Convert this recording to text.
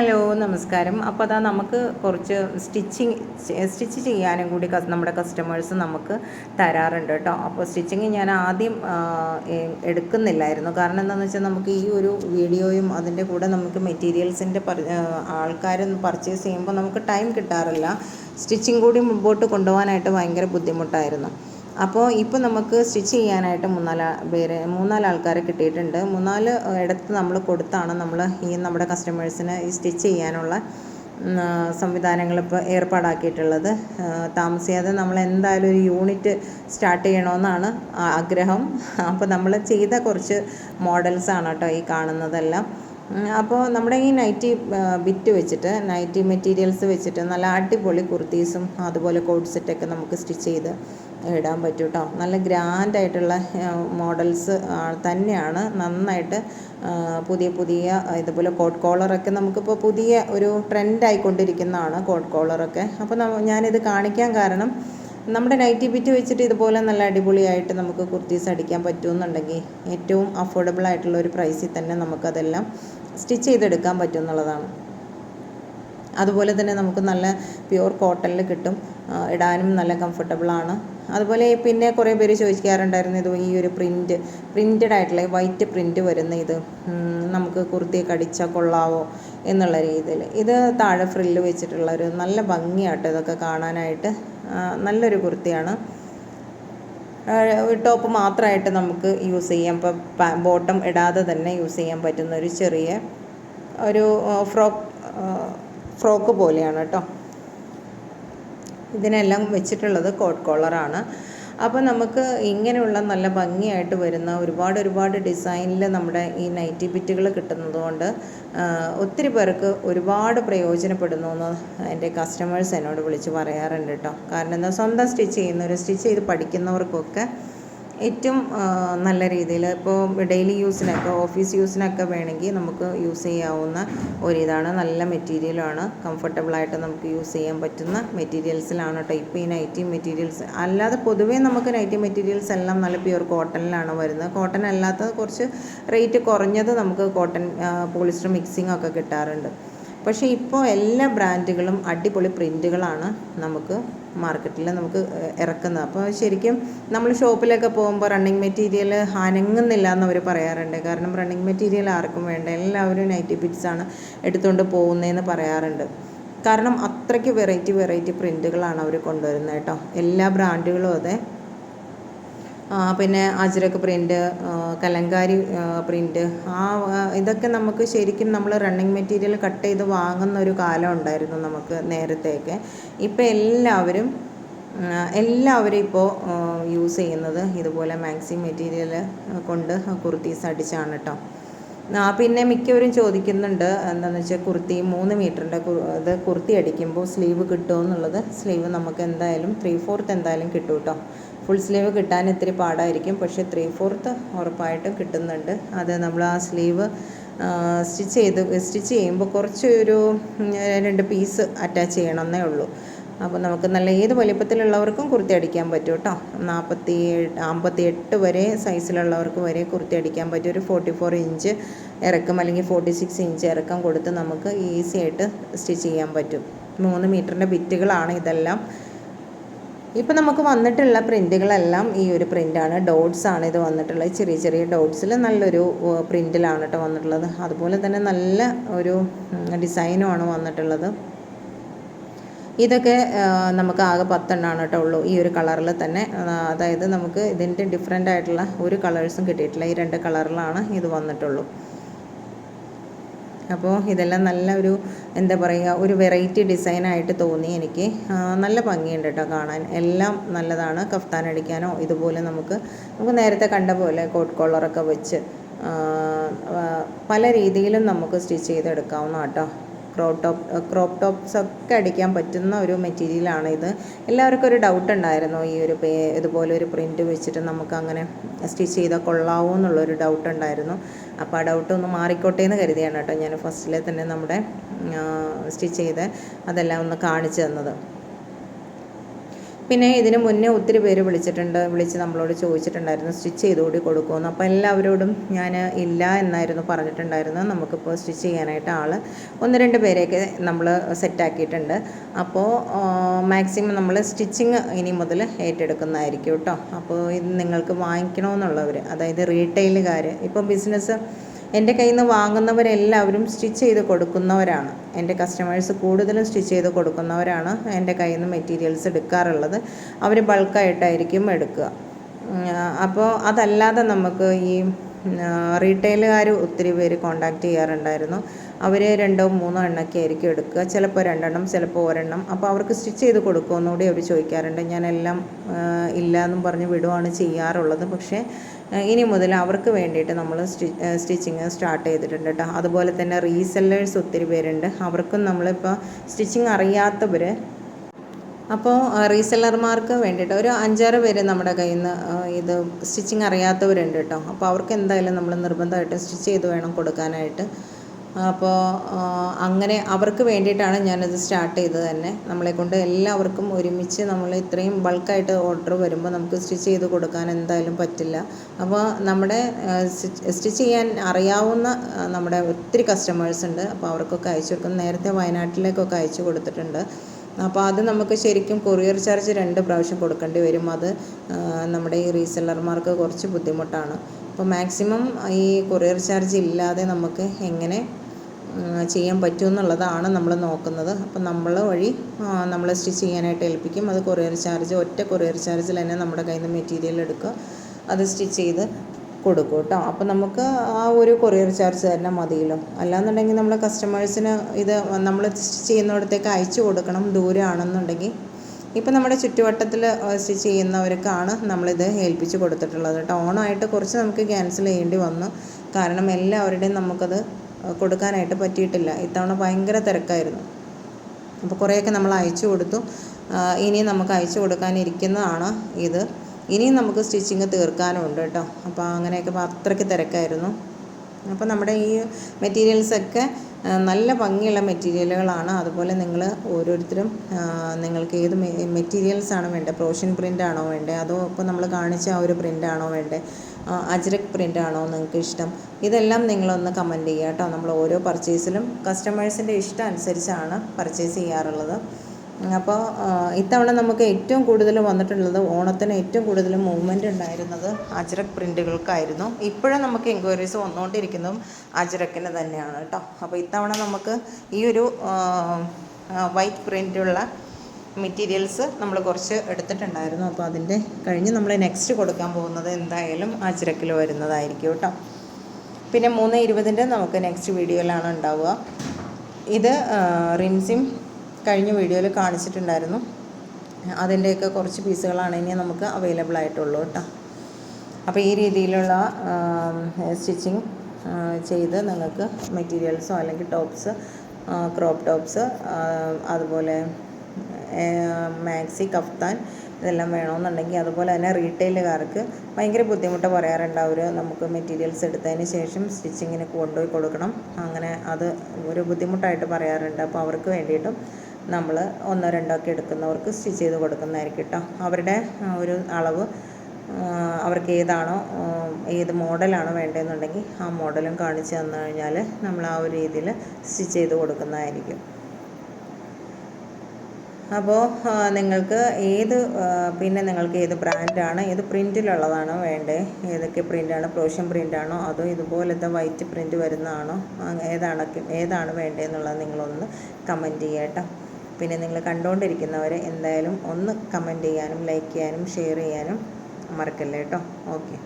Hello നമസ്കാരം. അപ്പോൾ അതാ നമുക്ക് കുറച്ച് സ്റ്റിച്ചിങ് സ്റ്റിച്ച് ചെയ്യാനും കൂടി നമ്മുടെ കസ്റ്റമേഴ്സ് നമുക്ക് തരാറുണ്ട് കേട്ടോ. അപ്പോൾ സ്റ്റിച്ചിങ് ഞാൻ ആദ്യം എടുക്കുന്നില്ലായിരുന്നു. കാരണം എന്താണെന്ന് വെച്ചാൽ നമുക്ക് ഈ ഒരു വീഡിയോയും അതിന്റെ കൂടെ നമുക്ക് മെറ്റീരിയൽസിന്റെ ആൾക്കാർ പർച്ചേസ് ചെയ്യുമ്പോൾ നമുക്ക് ടൈം കിട്ടാറില്ല. സ്റ്റിച്ചിങ് കൂടി മുമ്പോട്ട് കൊണ്ടുപോകാനായിട്ട് ഭയങ്കര ബുദ്ധിമുട്ടായിരുന്നു. അപ്പോൾ ഇപ്പോൾ നമുക്ക് സ്റ്റിച്ച് ചെയ്യാനായിട്ട് മൂന്നാൽ പേര് മൂന്നാൽ ആൾക്കാരെ കിട്ടിയിട്ടുണ്ട്. മൂന്നാൽ ഇടത്ത് നമ്മൾ കൊടുത്താണ് നമ്മൾ ഈ നമ്മുടെ കസ്റ്റമേഴ്സിന് ഈ സ്റ്റിച്ച് ചെയ്യാനുള്ള സംവിധാനങ്ങൾ ഇപ്പോൾ ഏർപ്പാടാക്കിയിട്ടുള്ളത്. താമസിയാതെ നമ്മൾ എന്തായാലും ഒരു യൂണിറ്റ് സ്റ്റാർട്ട് ചെയ്യണമെന്നാണ് ആഗ്രഹം. അപ്പോൾ നമ്മൾ ചെയ്ത കുറച്ച് മോഡൽസാണ് കേട്ടോ ഈ കാണുന്നതെല്ലാം. അപ്പോൾ നമ്മുടെ ഈ നൈറ്റി ബിറ്റ് വെച്ചിട്ട് നൈറ്റി മെറ്റീരിയൽസ് വെച്ചിട്ട് നല്ല അടിപൊളി കുർത്തീസും അതുപോലെ കോഡ് സെറ്റൊക്കെ നമുക്ക് സ്റ്റിച്ച് ചെയ്ത് ഇടാൻ പറ്റും കേട്ടോ നല്ല ഗ്രാൻഡ് ആയിട്ടുള്ള മോഡൽസ് തന്നെയാണ്. നന്നായിട്ട് പുതിയ പുതിയ ഇതുപോലെ കോട്ട് കോളറൊക്കെ നമുക്കിപ്പോൾ പുതിയ ഒരു ട്രെൻഡ് ആയിക്കൊണ്ടിരിക്കുന്നതാണ് കോട്ട് കോളറൊക്കെ അപ്പോൾ ഞാനിത് കാണിക്കാൻ കാരണം നമ്മുടെ നൈറ്റി ബിറ്റ് വെച്ചിട്ട് ഇതുപോലെ നല്ല അടിപൊളിയായിട്ട് നമുക്ക് കുർത്തീസ് അടിക്കാൻ പറ്റുമെന്നുണ്ടെങ്കിൽ ഏറ്റവും അഫോർഡബിൾ ആയിട്ടുള്ള ഒരു പ്രൈസിൽ തന്നെ നമുക്കതെല്ലാം സ്റ്റിച്ച് ചെയ്തെടുക്കാൻ പറ്റും എന്നുള്ളതാണ് അതുപോലെ തന്നെ നമുക്ക് നല്ല പ്യുവർ കോട്ടണിൽ കിട്ടും. ഇടാനും നല്ല കംഫർട്ടബിളാണ് അതുപോലെ പിന്നെ കുറേ പേര് ചോദിക്കാറുണ്ടായിരുന്നു ഇത് ഈ ഒരു പ്രിന്റ് പ്രിന്റഡ് ആയിട്ടുള്ള വൈറ്റ് പ്രിന്റ് വരുന്ന ഇത് നമുക്ക് കുർത്തിയൊക്കെ അടിച്ചാൽ കൊള്ളാവോ? എന്നുള്ള രീതിയിൽ ഇത് താഴെ ഫ്രില്ല് വെച്ചിട്ടുള്ള ഒരു നല്ല ഭംഗിയാട്ടോ ഇതൊക്കെ കാണാനായിട്ട്. നല്ലൊരു കുർത്തിയാണ്. ടോപ്പ് മാത്രമായിട്ട് നമുക്ക് യൂസ് ചെയ്യാം. ഇപ്പം ബോട്ടം ഇടാതെ തന്നെ യൂസ് ചെയ്യാൻ പറ്റുന്ന ഒരു ചെറിയ ഒരു ഫ്രോക്ക് ഫ്രോക്ക് പോലെയാണ് കേട്ടോ. ഇതിനെല്ലാം വെച്ചിട്ടുള്ളത് കോട്ട് കോളറാണ്. അപ്പോൾ നമുക്ക് ഇങ്ങനെയുള്ള നല്ല ഭംഗിയായിട്ട് വരുന്ന ഒരുപാട് ഒരുപാട് ഡിസൈനിൽ നമ്മുടെ ഈ നൈറ്റി ബിറ്റുകൾ കിട്ടുന്നതുകൊണ്ട് ഒത്തിരി പേർക്ക് ഒരുപാട് പ്രയോജനപ്പെടുന്നു എന്ന് എന്റെ കസ്റ്റമേഴ്സ് എന്നോട് വിളിച്ച് പറയാറുണ്ട് കേട്ടോ കാരണം എന്താ സ്വന്തം സ്റ്റിച്ച് ചെയ്യുന്നവർ സ്റ്റിച്ച് ചെയ്ത് പഠിക്കുന്നവർക്കൊക്കെ ഏറ്റവും നല്ല രീതിയിൽ ഇപ്പോൾ ഡെയിലി യൂസിനൊക്കെ ഓഫീസ് യൂസിനൊക്കെ വേണമെങ്കിൽ നമുക്ക് യൂസ് ചെയ്യാവുന്ന ഒരിതാണ്. നല്ല മെറ്റീരിയലാണ്. കംഫർട്ടബിളായിട്ട് നമുക്ക് യൂസ് ചെയ്യാൻ പറ്റുന്ന മെറ്റീരിയൽസിലാണ് കേട്ടോ. ഇപ്പോൾ ഈ നൈറ്റി മെറ്റീരിയൽസ് അല്ലാതെ പൊതുവേ നമുക്ക് നൈറ്റി മെറ്റീരിയൽസ് എല്ലാം നല്ല പ്യുവർ കോട്ടണിലാണ് വരുന്നത്. കോട്ടൺ അല്ലാത്തത് കുറച്ച് റേറ്റ് കുറഞ്ഞത് നമുക്ക് കോട്ടൺ പോളിസ്റ്റർ മിക്സിംഗ് ഒക്കെ കിട്ടാറുണ്ട്. പക്ഷേ ഇപ്പോൾ എല്ലാ ബ്രാൻഡുകളും അടിപൊളി പ്രിന്റുകളാണ് നമുക്ക് മാർക്കറ്റിൽ നമുക്ക് ഇറക്കുന്നത്. അപ്പോൾ ശരിക്കും നമ്മൾ ഷോപ്പിലൊക്കെ പോകുമ്പോൾ റണ്ണിങ് മെറ്റീരിയൽ അനങ്ങുന്നില്ല എന്ന് പറയാറുണ്ട്. കാരണം റണ്ണിങ് മെറ്റീരിയൽ ആർക്കും വേണ്ട. എല്ലാവരും നൈറ്റി ബിറ്റ്സാണ് എടുത്തുകൊണ്ട് പോകുന്നതെന്ന് പറയാറുണ്ട്. കാരണം അത്രയ്ക്ക് വെറൈറ്റി വെറൈറ്റി പ്രിന്റുകളാണ് അവർ കൊണ്ടുവരുന്നത് കേട്ടോ. എല്ലാ ബ്രാൻഡുകളും അതെ. പിന്നെ അജ്രക് പ്രിന്റ് കലങ്കാരി പ്രിന്റ് ആ ഇതൊക്കെ നമുക്ക് ശരിക്കും നമ്മൾ റണ്ണിങ് മെറ്റീരിയൽ കട്ട് ചെയ്ത് വാങ്ങുന്ന ഒരു കാലം ഉണ്ടായിരുന്നു നമുക്ക് നേരത്തെയൊക്കെ. ഇപ്പോൾ എല്ലാവരും എല്ലാവരും ഇപ്പോൾ യൂസ് ചെയ്യുന്നത് ഇതുപോലെ മാക്സി മെറ്റീരിയൽ കൊണ്ട് കുർത്തീസ് അടിച്ചാണ് കേട്ടോ പിന്നെ മിക്കവരും ചോദിക്കുന്നുണ്ട് എന്താണെന്ന് വെച്ചാൽ കുർത്തി മൂന്ന് മീറ്ററിന്റെ ഇത് കുർത്തി അടിക്കുമ്പോൾ സ്ലീവ് കിട്ടുമോ എന്നുള്ളത്. സ്ലീവ് നമുക്ക് എന്തായാലും ത്രീ ഫോർത്ത് എന്തായാലും കിട്ടും കേട്ടോ ഫുൾ സ്ലീവ് കിട്ടാൻ ഇത്തിരി പാടായിരിക്കും. പക്ഷേ ത്രീ ഫോർത്ത് ഉറപ്പായിട്ടും കിട്ടുന്നുണ്ട്. അത് നമ്മൾ ആ സ്ലീവ് സ്റ്റിച്ച് ചെയ്ത് സ്റ്റിച്ച് ചെയ്യുമ്പോൾ കുറച്ച് ഒരു രണ്ട് പീസ് അറ്റാച്ച് ചെയ്യണമെന്നേ ഉള്ളൂ. അപ്പോൾ നമുക്ക് നല്ല ഏത് വലിപ്പത്തിലുള്ളവർക്കും കുർത്തി അടിക്കാൻ പറ്റും കേട്ടോ നാൽപ്പത്തി അമ്പത്തി എട്ട് വരെ സൈസിലുള്ളവർക്ക് വരെ കുർത്തി അടിക്കാൻ പറ്റും ഒരു ഫോർട്ടി ഫോർ ഇഞ്ച് ഇറക്കം അല്ലെങ്കിൽ ഫോർട്ടി സിക്സ് ഇഞ്ച് ഇറക്കം കൊടുത്ത് നമുക്ക് ഈസി ആയിട്ട് സ്റ്റിച്ച് ചെയ്യാൻ പറ്റും. മൂന്ന് മീറ്ററിന്റെ ബിറ്റുകളാണ് ഇതെല്ലാം. ഇപ്പം നമുക്ക് വന്നിട്ടുള്ള പ്രിന്റുകളെല്ലാം ഈ ഒരു പ്രിന്റാണ്. ഡോട്ട്സ് ആണ് ഇത് വന്നിട്ടുള്ളത്. ചെറിയ ചെറിയ ഡോട്ട്സിൽ നല്ലൊരു പ്രിന്റിലാണ് കേട്ടോ വന്നിട്ടുള്ളത്. അതുപോലെ തന്നെ നല്ല ഒരു ഡിസൈനുമാണ് വന്നിട്ടുള്ളത്. ഇതൊക്കെ നമുക്ക് ആകെ പത്തെണ്ണമാണ് കേട്ടോ ഉള്ളൂ. ഈ ഒരു കളറിൽ തന്നെ അതായത് നമുക്ക് ഇതിന്റെ ഡിഫറെന്റ് ആയിട്ടുള്ള ഒരു കളേഴ്സും കിട്ടിയിട്ടില്ല. ഈ രണ്ട് കളറിലാണ് ഇത് വന്നിട്ടുള്ളൂ. അപ്പോൾ ഇതെല്ലാം നല്ല ഒരു എന്താ പറയുക ഒരു വെറൈറ്റി ഡിസൈനായിട്ട് തോന്നി എനിക്ക്. നല്ല ഭംഗിയുണ്ട് കേട്ടോ കാണാൻ. എല്ലാം നല്ലതാണ്. കഫ്താൻ അടിക്കാനോ ഇതുപോലെ നമുക്ക് നമുക്ക് നേരത്തെ കണ്ട പോലെ കോട്ട് കോളറൊക്കെ വെച്ച് പല രീതിയിലും നമുക്ക് സ്റ്റിച്ച് ചെയ്തെടുക്കാവുന്ന കേട്ടോ. ക്രോപ്പ് ടോപ്പ് ക്രോപ്പ് ടോപ്സ് ഒക്കെ അടിക്കാൻ പറ്റുന്ന ഒരു മെറ്റീരിയലാണ് ഇത് എല്ലാവർക്കും ഒരു ഡൗട്ട് ഉണ്ടായിരുന്നു. ഈ ഒരു പേ ഇതുപോലെ ഒരു പ്രിന്റ് വെച്ചിട്ട് നമുക്ക് അങ്ങനെ സ്റ്റിച്ച് ചെയ്താൽ കൊള്ളാവോ എന്നുള്ളൊരു ഡൗട്ട് ഉണ്ടായിരുന്നു. അപ്പോൾ ആ ഡൗട്ട് ഒന്ന് മാറിക്കോട്ടെ എന്ന് കരുതിയാണ് കേട്ടോ ഞാൻ ഫസ്റ്റിലെ തന്നെ നമ്മുടെ സ്റ്റിച്ച് ചെയ്ത് അതെല്ലാം ഒന്ന് കാണിച്ചു തന്നത്. പിന്നെ ഇതിന് മുന്നേ ഒത്തിരി പേര് വിളിച്ചിട്ടുണ്ട് വിളിച്ച് നമ്മളോട് ചോദിച്ചിട്ടുണ്ടായിരുന്നു സ്റ്റിച്ച് ചെയ്തുകൂടി കൊടുക്കുമെന്ന് അപ്പോൾ എല്ലാവരോടും ഞാൻ ഇല്ല എന്നായിരുന്നു പറഞ്ഞിട്ടുണ്ടായിരുന്നത്. നമുക്കിപ്പോൾ സ്റ്റിച്ച് ചെയ്യാനായിട്ട് ആൾ ഒന്ന് രണ്ട് പേരെയൊക്കെ നമ്മൾ സെറ്റാക്കിയിട്ടുണ്ട്. അപ്പോൾ മാക്സിമം നമ്മൾ സ്റ്റിച്ചിങ് ഇനി മുതൽ ഏറ്റെടുക്കുന്നതായിരിക്കും കേട്ടോ അപ്പോൾ ഇത് നിങ്ങൾക്ക് വാങ്ങിക്കണമെന്നുള്ളവർ അതായത് റീറ്റെയിലുകാർ ഇപ്പോൾ ബിസിനസ് എന്റെ കയ്യിൽ നിന്ന് വാങ്ങുന്നവരെല്ലാവരും സ്റ്റിച്ച് ചെയ്ത് കൊടുക്കുന്നവരാണ്. എന്റെ കസ്റ്റമേഴ്സ് കൂടുതലും സ്റ്റിച്ച് ചെയ്ത് കൊടുക്കുന്നവരാണ് എന്റെ കയ്യിൽ നിന്ന് മെറ്റീരിയൽസ് എടുക്കാറുള്ളത്. അവർ ബൾക്കായിട്ടായിരിക്കും എടുക്കുക. അപ്പോൾ അതല്ലാതെ നമുക്ക് ഈ റീറ്റെയിലുകാർ ഒത്തിരി പേര് കോണ്ടാക്ട് ചെയ്യാറുണ്ടായിരുന്നു. അവർ രണ്ടോ മൂന്നോ എണ്ണൊക്കെ ആയിരിക്കും എടുക്കുക. ചിലപ്പോൾ രണ്ടെണ്ണം ചിലപ്പോൾ ഒരെണ്ണം. അപ്പോൾ അവർക്ക് സ്റ്റിച്ച് ചെയ്ത് കൊടുക്കുമെന്നുകൂടി അവർ ചോദിക്കാറുണ്ട്. ഞാനെല്ലാം ഇല്ല എന്നും പറഞ്ഞ് വിടുവാണ് ചെയ്യാറുള്ളത്. പക്ഷേ ഇനി മുതൽ അവർക്ക് വേണ്ടിയിട്ട് നമ്മൾ സ്റ്റി സ്റ്റിച്ചിങ് സ്റ്റാർട്ട് ചെയ്തിട്ടുണ്ട് കേട്ടോ. അതുപോലെ തന്നെ റീസെല്ലേഴ്സ് ഒത്തിരി പേരുണ്ട്. അവർക്കും നമ്മളിപ്പോൾ സ്റ്റിച്ചിങ് അറിയാത്തവർ അപ്പോൾ റീസെല്ലർമാർക്ക് വേണ്ടിയിട്ട് ഒരു അഞ്ചാറ് പേര് നമ്മുടെ കയ്യിൽ നിന്ന് ഇത് സ്റ്റിച്ചിങ് അറിയാത്തവരുണ്ട് കേട്ടോ. അപ്പോൾ അവർക്ക് എന്തായാലും നമ്മൾ നിർബന്ധമായിട്ട് സ്റ്റിച്ച് ചെയ്ത് വേണം കൊടുക്കാനായിട്ട്. അപ്പോൾ അങ്ങനെ അവർക്ക് വേണ്ടിയിട്ടാണ് ഞാനത് സ്റ്റാർട്ട് ചെയ്തത് തന്നെ. നമ്മളെക്കൊണ്ട് എല്ലാവർക്കും ഒരുമിച്ച് നമ്മൾ ഇത്രയും ബൾക്കായിട്ട് ഓർഡർ വരുമ്പോൾ നമുക്ക് സ്റ്റിച്ച് ചെയ്ത് കൊടുക്കാൻ എന്തായാലും പറ്റില്ല. അപ്പോൾ നമ്മുടെ സ്റ്റിച്ച് ചെയ്യാൻ അറിയാവുന്ന നമ്മുടെ ഒത്തിരി കസ്റ്റമേഴ്സ് ഉണ്ട്. അപ്പോൾ അവർക്കൊക്കെ അയച്ചു കൊടുക്കും. നേരത്തെ വയനാട്ടിലേക്കൊക്കെ അയച്ചു കൊടുത്തിട്ടുണ്ട്. അപ്പോൾ അത് നമുക്ക് ശരിക്കും കൊറിയർ ചാർജ് രണ്ട് പ്രാവശ്യം കൊടുക്കേണ്ടി വരും. അത് നമ്മുടെ ഈ റീസെല്ലർമാർക്ക് കുറച്ച് ബുദ്ധിമുട്ടാണ്. അപ്പോൾ മാക്സിമം ഈ കൊറിയർ ചാർജ് ഇല്ലാതെ നമുക്ക് എങ്ങനെ ചെയ്യാൻ പറ്റുമെന്നുള്ളതാണ് നമ്മൾ നോക്കുന്നത്. അപ്പം നമ്മൾ വഴി നമ്മൾ സ്റ്റിച്ച് ചെയ്യാനായിട്ട് ഏൽപ്പിക്കും. അത് കൊറിയർ ചാർജ് ഒറ്റ കൊറിയർ ചാർജിൽ തന്നെ നമ്മുടെ കയ്യിൽ നിന്ന് മെറ്റീരിയൽ എടുക്കുക. അത് സ്റ്റിച്ച് ചെയ്ത് കൊടുക്കും കേട്ടോ. അപ്പോൾ നമുക്ക് ആ ഒരു കൊറിയർ ചാർജ് തന്നെ മതിയല്ലോ. അല്ലാന്നുണ്ടെങ്കിൽ നമ്മൾ കസ്റ്റമേഴ്സിന് ഇത് നമ്മൾ സ്റ്റിച്ച് ചെയ്യുന്നിടത്തേക്ക് അയച്ചു കൊടുക്കണം ദൂരമാണെന്നുണ്ടെങ്കിൽ ഇപ്പം നമ്മുടെ ചുറ്റുവട്ടത്തിൽ സ്റ്റിച്ച് ചെയ്യുന്നവർക്കാണ് നമ്മളിത് ഏൽപ്പിച്ച് കൊടുത്തിട്ടുള്ളത് കേട്ടോ. ഓണമായിട്ട് കുറച്ച് നമുക്ക് ക്യാൻസൽ ചെയ്യേണ്ടി വന്നു. കാരണം എല്ലാവരുടെയും നമുക്കത് കൊടുക്കാനായിട്ട് പറ്റിയിട്ടില്ല. ഇത്തവണ ഭയങ്കര തിരക്കായിരുന്നു. അപ്പോൾ കുറേയൊക്കെ നമ്മൾ അയച്ചു കൊടുത്തു. ഇനി നമുക്ക് അയച്ചു കൊടുക്കാനിരിക്കുന്നതാണ് ഇത്. ഇനിയും നമുക്ക് സ്റ്റിച്ചിങ് തീർക്കാനുണ്ട് കേട്ടോ. അപ്പോൾ അങ്ങനെയൊക്കെ അത്രയ്ക്ക് തിരക്കായിരുന്നു. അപ്പോൾ നമ്മുടെ ഈ മെറ്റീരിയൽസൊക്കെ നല്ല ഭംഗിയുള്ള മെറ്റീരിയലുകളാണ് അതുപോലെ നിങ്ങൾ ഓരോരുത്തരും നിങ്ങൾക്ക് ഏത് മെറ്റീരിയൽസാണ് വേണ്ടത്? പ്രോഷൻ പ്രിന്റ് ആണോ വേണ്ടത്? അതോ ഇപ്പോൾ നമ്മൾ കാണിച്ച ആ ഒരു പ്രിന്റ് ആണോ വേണ്ടത്? അജ്രക് പ്രിന്റ് ആണോ നിങ്ങൾക്ക് ഇഷ്ടം? ഇതെല്ലാം നിങ്ങളൊന്ന് കമന്റ് ചെയ്യുക കേട്ടോ. നമ്മൾ ഓരോ പർച്ചേസിലും കസ്റ്റമേഴ്സിന്റെ ഇഷ്ടം അനുസരിച്ചാണ് പർച്ചേസ് ചെയ്യാറുള്ളത്. അപ്പോൾ ഇത്തവണ നമുക്ക് ഏറ്റവും കൂടുതൽ വന്നിട്ടുള്ളത് ഓണത്തിന് ഏറ്റവും കൂടുതൽ മൂവ്മെന്റ് ഉണ്ടായിരുന്നത് അജ്രക് പ്രിന്റുകൾക്കായിരുന്നു ഇപ്പോഴും നമുക്ക് എൻക്വയറീസ് വന്നുകൊണ്ടിരിക്കുന്നതും അജ്രക്കിന് തന്നെയാണ് കേട്ടോ. അപ്പോൾ ഇത്തവണ നമുക്ക് ഈ ഒരു വൈറ്റ് പ്രിന്റുള്ള മെറ്റീരിയൽസ് നമ്മൾ കുറച്ച് എടുത്തിട്ടുണ്ടായിരുന്നു. അപ്പോൾ അതിന്റെ കഴിഞ്ഞ് നമ്മൾ നെക്സ്റ്റ് കൊടുക്കാൻ പോകുന്നത് എന്തായാലും അജ്രക്കിൽ വരുന്നതായിരിക്കും കേട്ടോ. പിന്നെ മൂന്ന് ഇരുപതിന്റെ നമുക്ക് നെക്സ്റ്റ് വീഡിയോയിലാണ് ഉണ്ടാവുക. ഇത് റിൻസിം കഴിഞ്ഞ വീഡിയോയിൽ കാണിച്ചിട്ടുണ്ടായിരുന്നു. അതിന്റെയൊക്കെ കുറച്ച് പീസുകളാണ് ഇനി നമുക്ക് അവൈലബിൾ ആയിട്ടുള്ളൂ കേട്ടോ. അപ്പോൾ ഈ രീതിയിലുള്ള സ്റ്റിച്ചിങ് ചെയ്ത് നിങ്ങൾക്ക് മെറ്റീരിയൽസോ അല്ലെങ്കിൽ ടോപ്സ് ക്രോപ്പ് ടോപ്സ് അതുപോലെ മാക്സി കഫ്താൻ ഇതെല്ലാം വേണമെന്നുണ്ടെങ്കിൽ അതുപോലെ തന്നെ റീറ്റെയിലുകാർക്ക് ഭയങ്കര ബുദ്ധിമുട്ട് പറയാറുണ്ട്. അവർ നമുക്ക് മെറ്റീരിയൽസ് എടുത്തതിന് ശേഷം സ്റ്റിച്ചിങ്ങിന് കൊണ്ടുപോയി കൊടുക്കണം. അങ്ങനെ അത് ഒരു ബുദ്ധിമുട്ടായിട്ട് പറയാറുണ്ട്. അപ്പോൾ അവർക്ക് വേണ്ടിയിട്ടും നമ്മൾ ഒന്നോ രണ്ടോ ഒക്കെ എടുക്കുന്നവർക്ക് സ്റ്റിച്ച് ചെയ്ത് കൊടുക്കുന്നതായിരിക്കും കേട്ടോ. അവരുടെ ഒരു അളവ് അവർക്ക് ഏതാണോ ഏത് മോഡലാണോ വേണ്ടതെന്നുണ്ടെങ്കിൽ ആ മോഡലും കാണിച്ചു തന്നു കഴിഞ്ഞാൽ നമ്മൾ ആ ഒരു രീതിയിൽ സ്റ്റിച്ച് ചെയ്ത് കൊടുക്കുന്നതായിരിക്കും. അപ്പോൾ നിങ്ങൾക്ക് ഏത് പിന്നെ നിങ്ങൾക്ക് ഏത് ബ്രാൻഡാണ് ഏത് പ്രിന്റിലുള്ളതാണോ വേണ്ടത് ഏതൊക്കെ പ്രിന്റാണ് പ്രോഷ്യൻ പ്രിന്റാണോ അതോ ഇതുപോലത്തെ വൈറ്റ് പ്രിന്റ് വരുന്നതാണോ ഏതാണൊക്കെ ഏതാണ് വേണ്ടതെന്നുള്ളത് നിങ്ങളൊന്ന് കമന്റ് ചെയ്യുക കേട്ടോ. പിന്നെ നിങ്ങൾ കണ്ടുകൊണ്ടിരിക്കുന്നവർ എന്തായാലും ഒന്ന് കമന്റ് ചെയ്യാനും ലൈക്ക് ചെയ്യാനും ഷെയർ ചെയ്യാനും മറക്കല്ലേ കേട്ടോ ഓക്കെ